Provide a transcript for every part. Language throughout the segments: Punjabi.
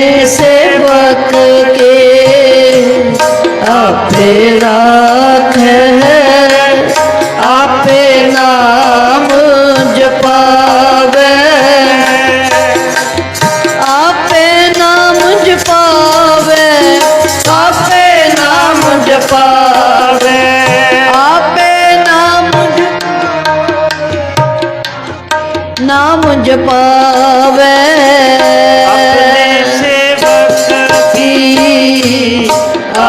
सेवक के आपे राखे आपे नाम जपावे आपे नाम जपावे आपे नाम जपावे आपे नाम ज- नाम जपावे अपने सेवक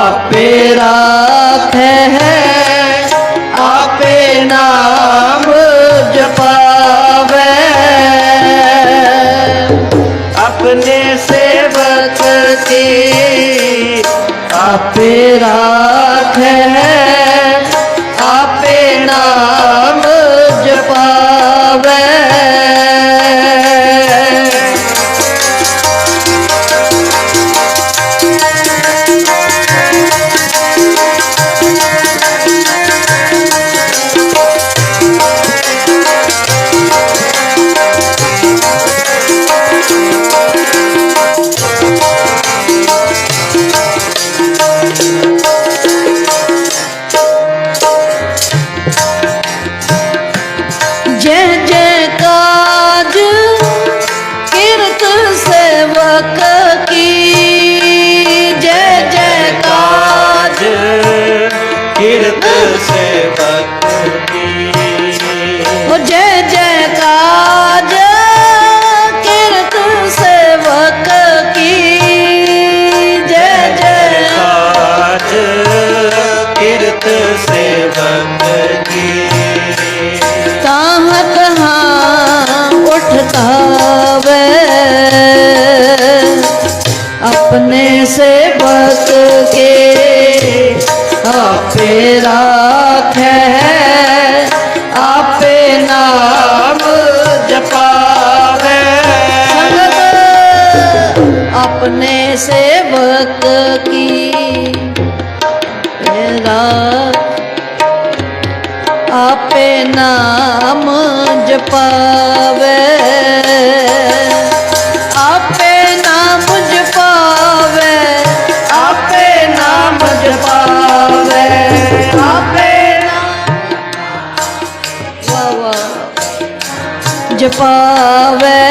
आपे अपने सेवक की राख आपे नाम जपावे आपे नाम जपावे आपे नाम जपावे आपे नाम वाह वाह जपावे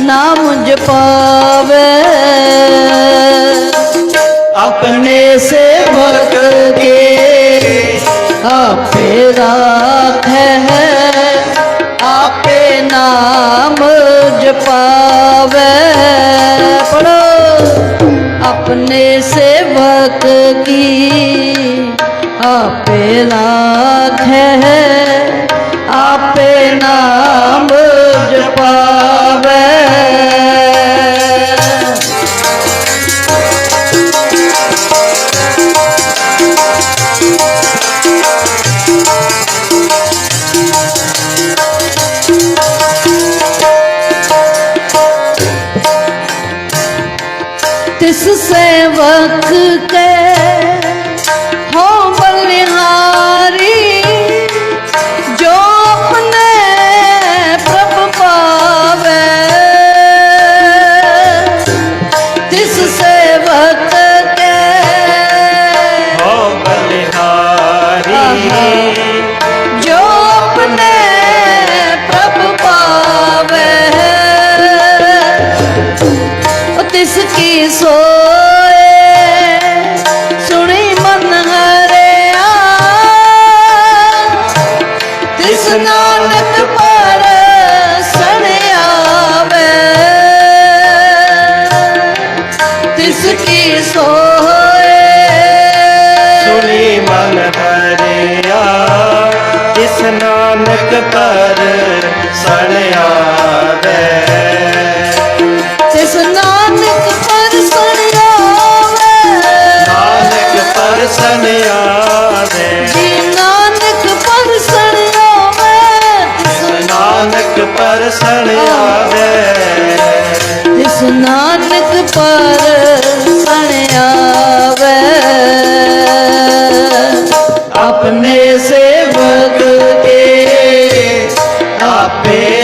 नाम जपावे अपने से भक्त के आपे राख है। आपे नाम जपावे पढ़ो, अपने से भक्त की आपे राख है। आपे नाम Allah que sou. ver.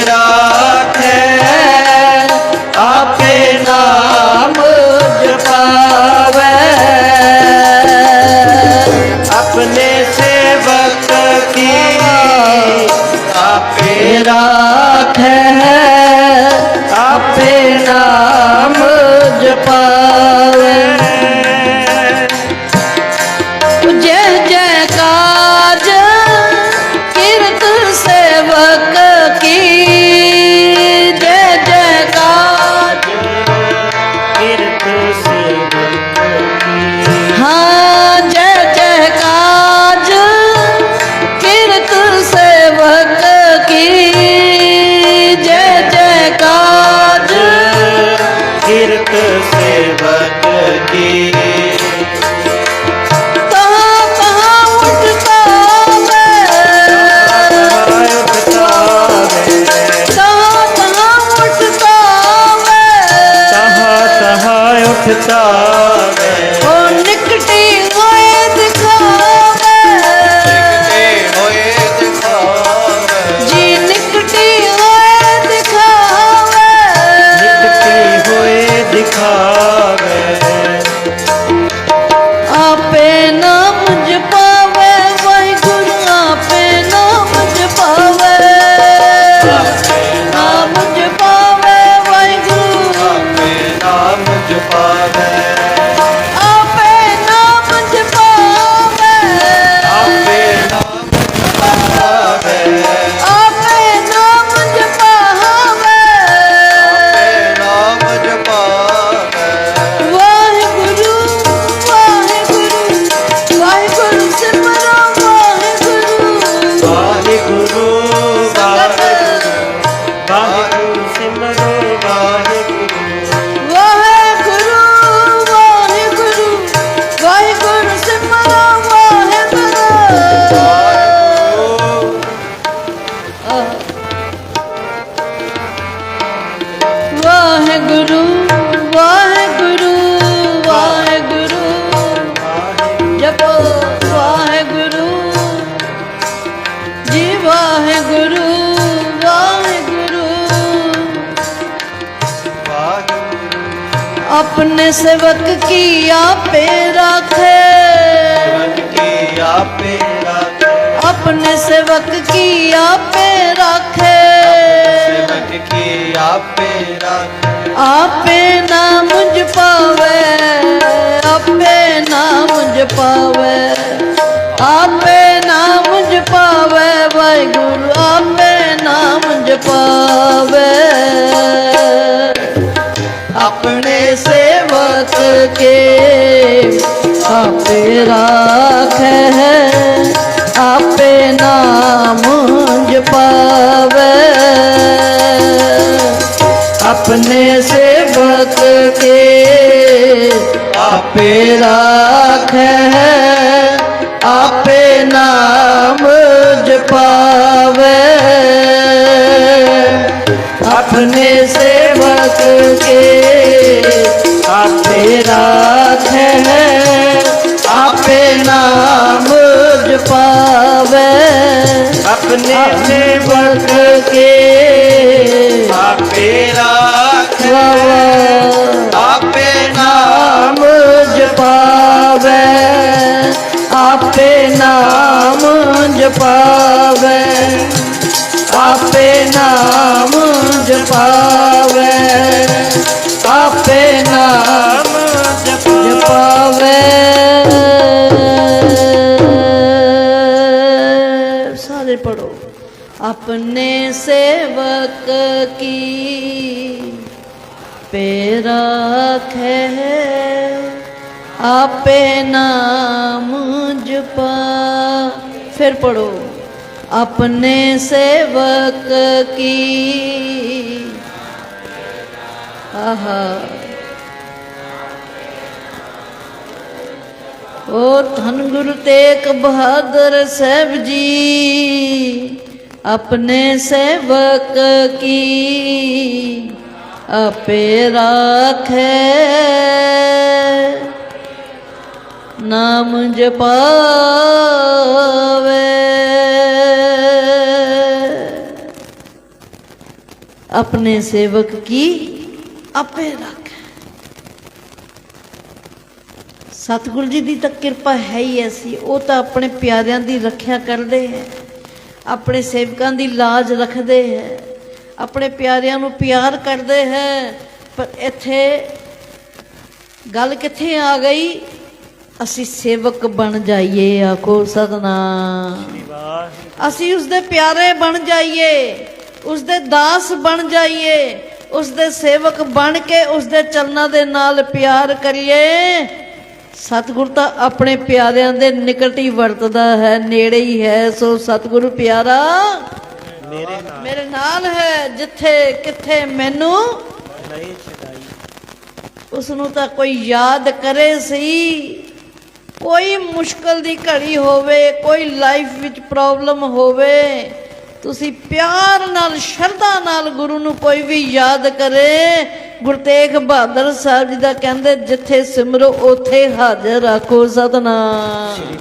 रंग की आपे रखे। रखे। अपने सेवक की आपे रखे। आपे रखे। आपे ना मुझ पावे। आपे ना मुझ पावे। आपे ना मुझ पावे। वाहे गुरु आपे ना मुझ पावे। ਆਪਣੇ ਸੇਵਕ ਕੇ ਆਪੇ ਰਾਖੈ ਆਪੇ ਨਾਮ ਜਪਾਵੇ। ਆਪਣੇ ਸੇਵਕ ਕੇ अपने सेवक के आपे राख आपे नाम जपावे आपे नाम जपावे आपे नाम जपावे आपे नाम अपने सेवक की पे राखे आपे नाम जपा फिर पढ़ो अपने सेवक की आहा ओ धन गुरु तेग बहादुर साहब जी अपने सेवक की अपे राखे नाम जपावे अपने सेवक की अपे राखे ਸਤਿਗੁਰੂ ਜੀ ਦੀ ਤਾਂ ਕਿਰਪਾ ਹੈ ਹੀ ਐਸੀ ਉਹ ਤਾਂ ਆਪਣੇ ਪਿਆਰਿਆਂ ਦੀ ਰੱਖਿਆ ਕਰਦੇ ਹੈ ਆਪਣੇ ਸੇਵਕਾਂ ਦੀ ਲਾਜ ਰੱਖਦੇ ਹੈ, ਆਪਣੇ ਪਿਆਰਿਆਂ ਨੂੰ ਪਿਆਰ ਕਰਦੇ ਹੈ, ਪਰ ਇੱਥੇ ਗੱਲ ਕਿੱਥੇ ਆ ਗਈ? ਅਸੀਂ ਸੇਵਕ ਬਣ ਜਾਈਏ ਆਖੋ ਸਤਨਾਮ। ਅਸੀਂ ਉਸ ਦੇ ਪਿਆਰੇ ਬਣ ਜਾਈਏ ਉਸ ਦੇ ਦਾਸ ਬਣ ਜਾਈਏ ਉਸ ਦੇ ਸੇਵਕ ਬਣ ਕੇ ਉਸ ਦੇ ਚਰਨਾਂ ਦੇ ਨਾਲ ਪਿਆਰ ਕਰੀਏ। ਸਤਿਗੁਰ ਤਾਂ ਆਪਣੇ ਪਿਆਰਿਆਂ ਦੇ ਨਿਕਟ ਹੀ ਵਰਤਦਾ ਹੈ ਨੇੜੇ ਹੀ ਹੈ। ਸੋ ਸਤਿਗੁਰੂ ਪਿਆਰਾ ਮੇਰੇ ਨਾਲ। ਮੇਰੇ ਨਾਲ ਹੈ ਜਿੱਥੇ ਕਿੱਥੇ ਮੈਨੂੰ ਨਹੀਂ ਛਡਾਈ। ਉਸ ਨੂੰ ਤਾਂ ਕੋਈ ਯਾਦ ਕਰੇ ਸਹੀ ਕੋਈ ਮੁਸ਼ਕਲ ਦੀ ਘੜੀ ਹੋਵੇ ਕੋਈ ਲਾਈਫ ਵਿੱਚ ਪ੍ਰੋਬਲਮ ਹੋਵੇ ਤੁਸੀਂ ਪਿਆਰ ਨਾਲ ਸ਼ਰਧਾ ਨਾਲ ਗੁਰੂ ਨੂੰ ਕੋਈ ਵੀ ਯਾਦ ਕਰੇ। ਗੁਰੂ ਤੇਗ ਬਹਾਦਰ ਸਾਹਿਬ ਜੀ ਦਾ ਕਹਿੰਦੇ ਜਿੱਥੇ ਸਿਮਰੋ ਉੱਥੇ ਹਾਜ਼ਰ ਰੱਖੋ ਸਤਨਾਮ। ਸ੍ਰੀ